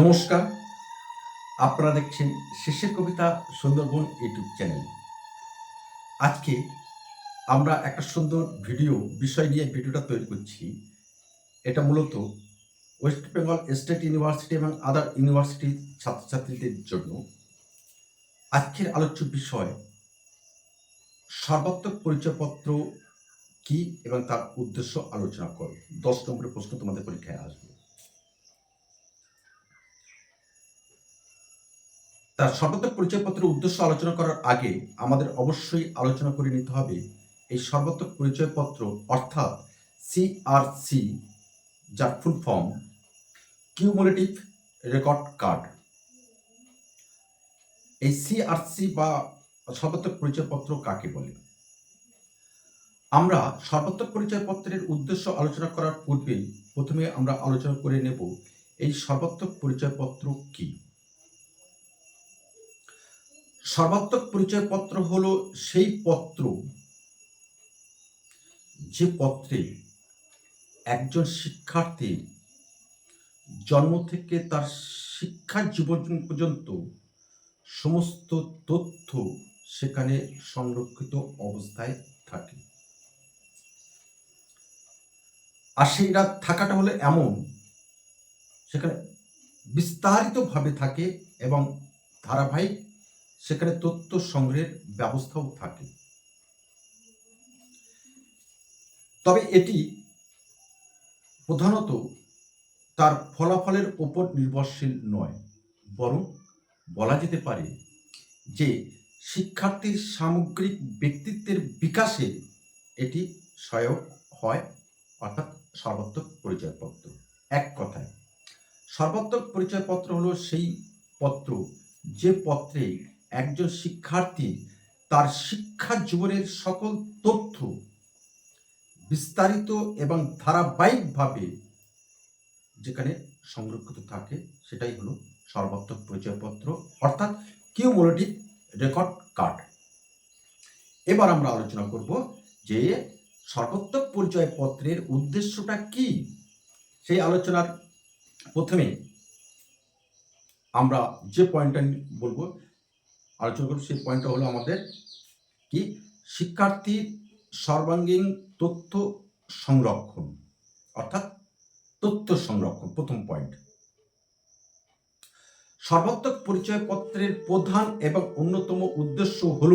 নমস্কার। আপনারা দেখছেন শেষের কবিতা সুন্দরবন ইউটিউব চ্যানেল। আজকে আমরা একটা সুন্দর ভিডিও, বিষয় নিয়ে ভিডিওটা তৈরি করছি। এটা মূলত ওয়েস্ট বেঙ্গল স্টেট ইউনিভার্সিটি এবং আদার ইউনিভার্সিটির ছাত্রছাত্রীদের জন্য। আজকের আলোচ্য বিষয়, সর্বাত্মক পরিচয়পত্র কি এবং তার উদ্দেশ্য আলোচনা করো। দশ নম্বরের প্রশ্ন তোমাদের পরীক্ষায় আসবে। তার সর্বাত্মক পরিচয়পত্রের উদ্দেশ্য আলোচনা করার আগে আমাদের অবশ্যই আলোচনা করে নিতে হবে এই সর্বাত্মক পরিচয়পত্র অর্থাৎ সিআরসি যার full form cumulative record card এই সিআরসি বা সর্বাত্মক পরিচয়পত্র কাকে বলে? আমরা সর্বাত্মক পরিচয়পত্রের উদ্দেশ্য আলোচনা করার পূর্বে প্রথমে আমরা আলোচনা করে নেব এই সর্বাত্মক পরিচয়পত্র কি? সর্বাত্মক পরিচয়পত্র হলো সেই পত্র যে পত্রে একজন শিক্ষার্থীর জন্ম থেকে তার শিক্ষা জীবন পর্যন্ত সমস্ত তথ্য সেখানে সংরক্ষিত অবস্থায় থাকে। আর সেইটা থাকাটা হলো এমন, সেখানে বিস্তারিতভাবে থাকে এবং ধারাবাহিক সেখানে তথ্য সংগ্রহের ব্যবস্থাও থাকে। তবে এটি প্রধানত তার ফলাফলের ওপর নির্ভরশীল নয়, বরং বলা যেতে পারে যে শিক্ষার্থীর সামগ্রিক ব্যক্তিত্বের বিকাশে এটি সহায়ক হয়, অর্থাৎ সর্বাত্মক পরিচয়পত্র। এক কথায়, সর্বাত্মক পরিচয়পত্র হলো সেই পত্র যে পত্রে একজন শিক্ষার্থী তার শিক্ষা জীবনের সকল তথ্য বিস্তারিত এবং ধারাবাহিকভাবে যেখানে সংরক্ষিত থাকে, সেটাই হলো সর্বাত্মক পরিচয়পত্র, অর্থাৎ কিউমোলেটিভ রেকর্ড কার্ড এবার আমরা আলোচনা করব যে সর্বাত্মক পরিচয়পত্রের উদ্দেশ্যটা কি? সেই আলোচনার প্রথমে আমরা যে পয়েন্টটা বলব আলোচনা করব সেই পয়েন্টটা হলো আমাদের কি? শিক্ষার্থীর সর্বাঙ্গীন তথ্য সংরক্ষণ, অর্থাৎ তথ্য সংরক্ষণ, প্রথম পয়েন্ট সর্বাত্মক পরিচয়পত্রের প্রধান এবং অন্যতম উদ্দেশ্য হল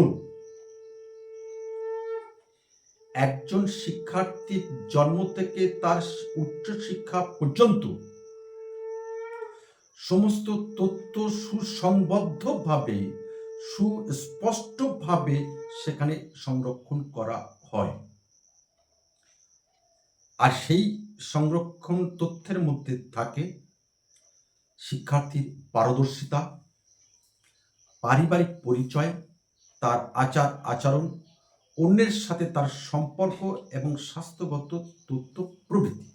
একজন শিক্ষার্থীর জন্ম থেকে তার উচ্চশিক্ষা পর্যন্ত সমস্ত তথ্য সুসংবদ্ধভাবে সুস্পষ্টভাবে সেখানে সংরক্ষণ করা হয়। আর সেই সংরক্ষণ তথ্যের মধ্যে থাকে শিক্ষার্থীর পারদর্শিতা, পারিবারিক পরিচয়, তার আচার আচরণ, অন্যের সাথে তার সম্পর্ক এবং স্বাস্থ্যগত তথ্য প্রভৃতি।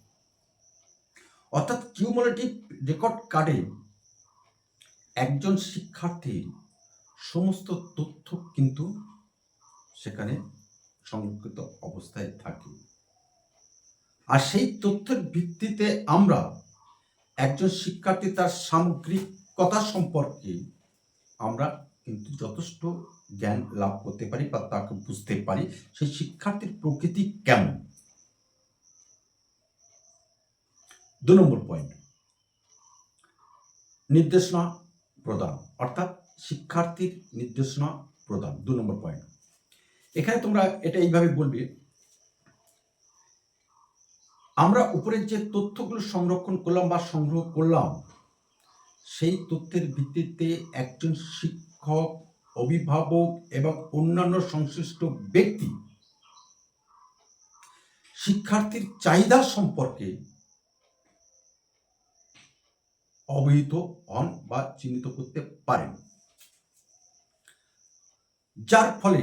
অর্থাৎ কিউমুলেটিভ রেকর্ড কার্ডে একজন শিক্ষার্থীর সমস্ত তথ্য কিন্তু সেখানে সংরক্ষিত অবস্থায় থাকে। আর সেই তথ্যের ভিত্তিতে আমরা একজন শিক্ষার্থী তার সামগ্রিকতা সম্পর্কে আমরা কিন্তু যথেষ্ট জ্ঞান লাভ করতে পারি বা তাকে বুঝতে পারি সেই শিক্ষার্থীর প্রকৃতি কেমন? দু নম্বর পয়েন্ট নির্দেশনা প্রদান, অর্থাৎ শিক্ষার্থীর নির্দেশনা প্রদান, দু নম্বর পয়েন্ট এখানে তোমরা এটা এইভাবে বলবে, আমরা উপরে যে তথ্যগুলো সংরক্ষণ করলাম বা সংগ্রহ করলাম, সেই তথ্যের ভিত্তিতে একজন শিক্ষক, অভিভাবক এবং অন্যান্য সংশ্লিষ্ট ব্যক্তি শিক্ষার্থীর চাহিদা সম্পর্কে অবহিত হন বা চিহ্নিত করতে পারেন। যার ফলে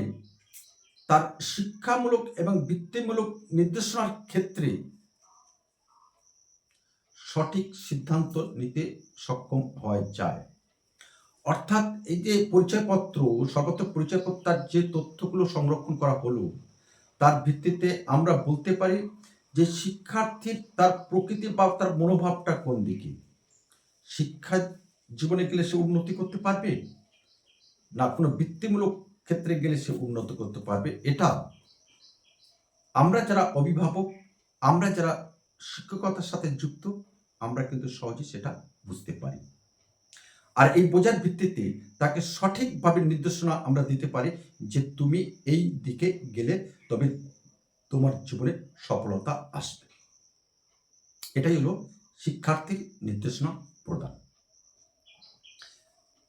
তার শিক্ষামূলক এবং বৃত্তিমূলক নির্দেশনার ক্ষেত্রে সঠিক সিদ্ধান্ত নিতে সক্ষম হওয়া যায়। অর্থাৎ এই যে পরিচয়পত্র, সর্বত্র পরিচয়পত্রার যে তথ্যগুলো সংরক্ষণ করা হলো, তার ভিত্তিতে আমরা বলতে পারি যে শিক্ষার্থীর তার প্রকৃতি বা তার মনোভাবটা কোন দিকে? শিক্ষা জীবনে গেলে সে উন্নতি করতে পারবে? না কোনো বৃত্তিমূলক ক্ষেত্রে গেলে সে উন্নত করতে পারবে। এটা আমরা যারা অভিভাবক, আমরা যারা শিক্ষকতার সাথে যুক্ত, আমরা কিন্তু সহজে সেটা বুঝতে পারি। আর এই বোঝার ভিত্তিতে তাকে সঠিকভাবে নির্দেশনা আমরা দিতে পারি যে তুমি এই দিকে গেলে তবে তোমার জীবনে সফলতা আসবে। এটাই হলো শিক্ষার্থীর নির্দেশনা প্রদান।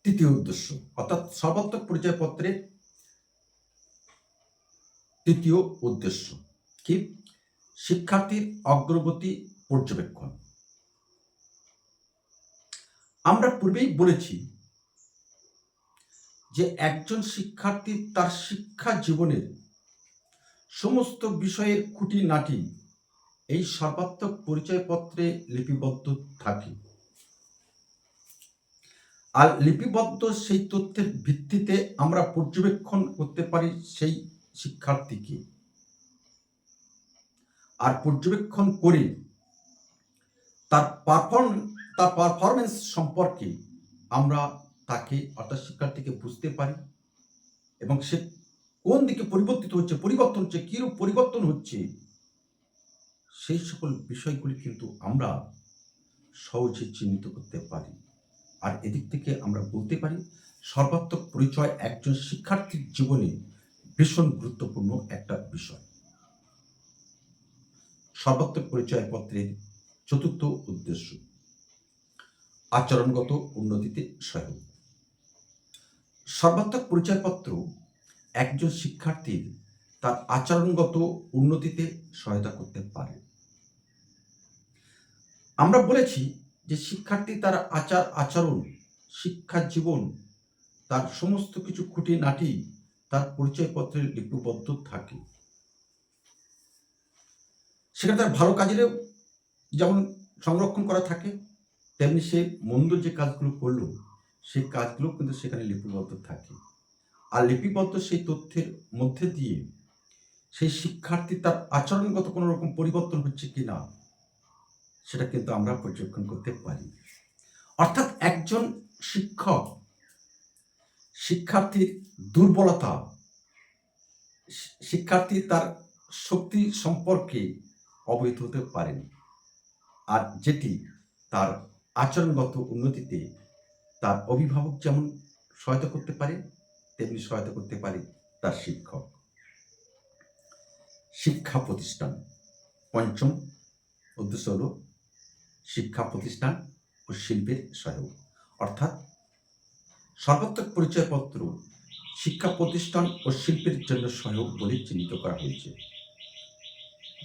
তৃতীয় উদ্দেশ্য, অর্থাৎ সর্বাত্মক পরিচয়পত্রের তৃতীয় উদ্দেশ্য কি? শিক্ষার্থীর অগ্রগতি পর্যবেক্ষণ। আমরা পূর্বেই বলেছি যে একজন শিক্ষার্থী তার শিক্ষা জীবনের সমস্ত বিষয়ের খুঁটি নাটি এই সর্বাত্মক পরিচয়পত্রে লিপিবদ্ধ থাকে। আর লিপিবদ্ধ সেই তথ্যের ভিত্তিতে আমরা পর্যবেক্ষণ করতে পারি সেই শিক্ষার্থীকে আর পর্যবেক্ষণ করে, তার পারফর্ম তার পারফরমেন্স সম্পর্কে আমরা তাকে, অর্থাৎ শিক্ষার্থীকে বুঝতে পারি এবং সে কোন দিকে পরিবর্তিত হচ্ছে, পরিবর্তন হচ্ছে, কীরূপ পরিবর্তন হচ্ছে, সেই সকল বিষয়গুলি কিন্তু আমরা সহজে চিহ্নিত করতে পারি। আর এদিক থেকে আমরা বলতে পারি, সর্বাত্মক পরিচয় একজন শিক্ষার্থীর জীবনে ভীষণ গুরুত্বপূর্ণ একটা বিষয়। সর্বাত্মক পরিচয়পত্রের চতুর্থ উদ্দেশ্য, আচরণগত উন্নতিতে সহায়ক। সর্বাত্মক পরিচয়পত্র একজন শিক্ষার্থীর তার আচরণগত উন্নতিতে সহায়তা করতে পারে। আমরা বলেছি যে শিক্ষার্থী তার আচার আচরণ শিক্ষা জীবন, তার সমস্ত কিছু খুঁটিনাটি তার পরিচয়পত্রে লিপিবদ্ধ থাকে। সেখানে তার ভালো কাজেরও যেমন সংরক্ষণ করা থাকে, তেমনি সে মন্দ যে কাজগুলো করল সেই কাজগুলো কিন্তু সেখানে লিপিবদ্ধ থাকে। আর লিপিবদ্ধ সেই তথ্যের মধ্যে দিয়ে সেই শিক্ষার্থী তার আচরণগত কোনো রকম পরিবর্তন হচ্ছে কি না, সেটা কিন্তু আমরা পর্যবেক্ষণ করতে পারি। অর্থাৎ একজন শিক্ষক শিক্ষার্থীর দুর্বলতা, শিক্ষার্থী তার শক্তি সম্পর্কে অবহিত হতে পারেন। আর যেটি তার আচরণগত উন্নতিতে তার অভিভাবক যেমন সহায়তা করতে পারে, তেমনি সহায়তা করতে পারে তার শিক্ষক। শিক্ষা প্রতিষ্ঠান পঞ্চম উদ্দেশ্য হল শিক্ষা প্রতিষ্ঠান ও শিল্পের সহায়ক। অর্থাৎ সর্বাত্মক পরিচয়পত্র শিক্ষা প্রতিষ্ঠান ও শিল্পের জন্য সহায়ক বলে চিহ্নিত করা হয়েছে।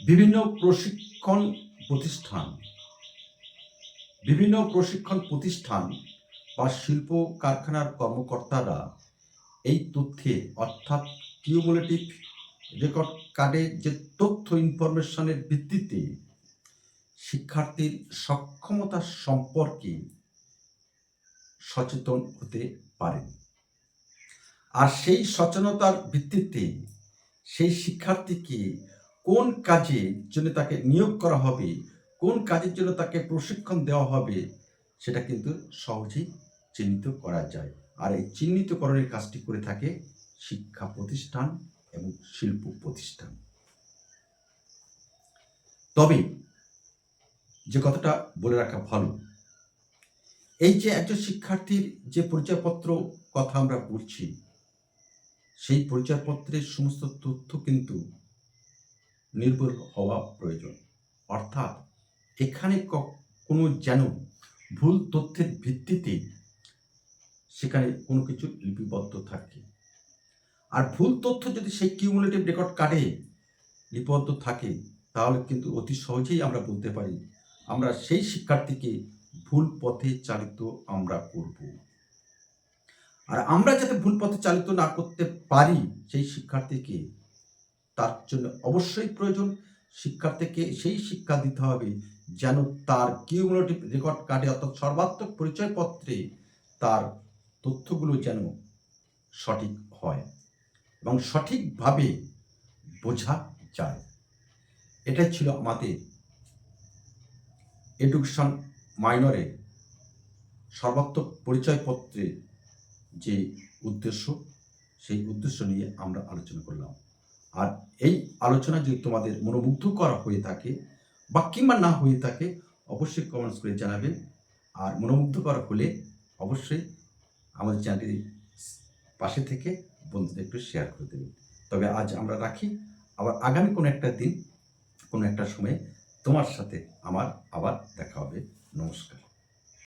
বিভিন্ন প্রশিক্ষণ প্রতিষ্ঠান, বিভিন্ন প্রশিক্ষণ প্রতিষ্ঠান বা শিল্প কারখানার কর্মকর্তারা এই তথ্যে, অর্থাৎ কিউমুলেটিভ রেকর্ড কার্ডের যে তথ্য ইনফরমেশনের ভিত্তিতে শিক্ষার্থীর সক্ষমতা সম্পর্কে সচেতন হতে পারেন। আর সেই সচেতনতার ভিত্তিতে সেই শিক্ষার্থীকে কোন কাজে জন্য তাকে নিয়োগ করা হবে, কোন কাজের জন্য তাকে প্রশিক্ষণ দেওয়া হবে, সেটা কিন্তু সহজেই চিহ্নিত করা যায়। আর এই চিহ্নিতকরণের কাজটি করে থাকে শিক্ষা প্রতিষ্ঠান এবং শিল্প প্রতিষ্ঠান। তবে যে কথাটা বলে রাখা ভালো এই যে একজন শিক্ষার্থীর যে পরিচয়পত্র কথা আমরা বলছি, সেই পরিচয়পত্রের সমস্ত তথ্য কিন্তু নির্ভর হওয়া প্রয়োজন। অর্থাৎ এখানে কোনো যেন ভুল তথ্যের ভিত্তিতে সেখানে কোনো কিছু লিপিবদ্ধ থাকে। আর ভুল তথ্য যদি সেই কিউমুলেটিভ রেকর্ড কার্ডে লিপিবদ্ধ থাকে, তাহলে কিন্তু অতি সহজেই আমরা বলতে পারি, আমরা সেই শিক্ষার্থীকে ভুল পথে চালিত আমরা করব। আর আমরা যাতে ভুল পথে চালিত না করতে পারি, সেই শিক্ষার্থীকে তার জন্য অবশ্যই প্রয়োজন। শিক্ষার্থীকে সেই শিক্ষা দিতে হবে যেন তার কিউমুলেটিভ রেকর্ড কার্ডে অর্থাৎ সর্বাত্মক পরিচয়পত্রে তার তথ্যগুলো যেন সঠিক হয় এবং সঠিকভাবে বোঝা যায়। এটাই ছিল আমাদের এডুকেশন মাইনরের সর্বাত্মক পরিচয়পত্রের যে উদ্দেশ্য, সেই উদ্দেশ্য নিয়ে আমরা আলোচনা করলাম। আর এই আলোচনা যদি তোমাদের মনোমুগ্ধ করা হয়ে থাকে বা কিংবা না হয়ে থাকে, অবশ্যই কমেন্টস করে জানাবেন আর মনোমুগ্ধ করা হলে অবশ্যই আমাদের চ্যানেলটি পাশে থেকে বন্ধুদের একটু শেয়ার করে দেবেন তবে আজ আমরা রাখি। আবার আগামী কোনো একটা দিন, কোনো একটা সময়ে তোমার সাথে আমার আবার দেখা হবে। নমস্কার।